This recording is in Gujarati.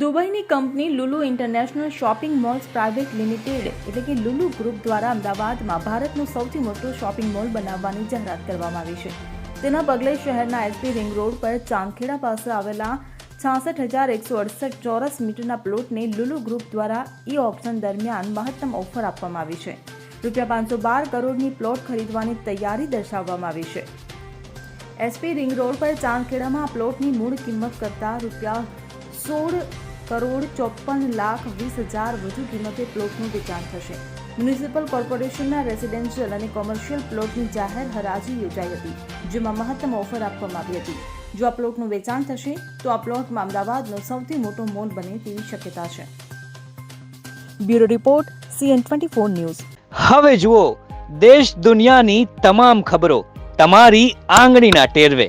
દુબઈની company Lulu international shopping malls private limited, એટલે કે લુલુ ગ્રુપ દ્વારા અમદાવાદમાં ભારતનું સૌથી મોટું શોપિંગ મોલ બનાવવાની જાહેરાત કરવામાં આવી છે. તેના પગલે શહેરના એસપી રિંગ રોડ પર ચાંદખેડા પાસે આવેલા છાસઠ હજાર એકસો અડસઠ ચોરસ મીટરના પ્લોટને લુલુ ગ્રુપ દ્વારા ઈ ઓપ્શન દરમિયાન મહત્તમ ઓફર આપવામાં આવી છે. રૂપિયા પાંચસો બાર કરોડની પ્લોટ ખરીદવાની તૈયારી દર્શાવવામાં આવી છે. એસપી રિંગ રોડ પર ચાંદખેડામાં પ્લોટની મૂળ કિંમત કરતાં રૂપિયા સોળ કરોડ ચોપન લાખ વીસ હજાર વધુ કિંમતે પ્લોટનું વેચાણ થશે. મ્યુનિસિપલ કોર્પોરેશનના રેસિડેન્શિયલ અને કોમર્શિયલ પ્લોટની જાહેર હરાજી યોજાઈ હતી, જેમાં મહત્તમ ઓફર આપવામાં આવી હતી. જો આ પ્લોટનું વેચાણ થશે, તો આ પ્લોટમાં અમદાવાદનો સૌથી મોટો મોલ બને તેવી શક્યતા છે. Bureau report, C N twenty four news. હવે જુઓ, દેશ દુનિયાની તમામ ખબરો, તમારી આંગળીના ટેરવે.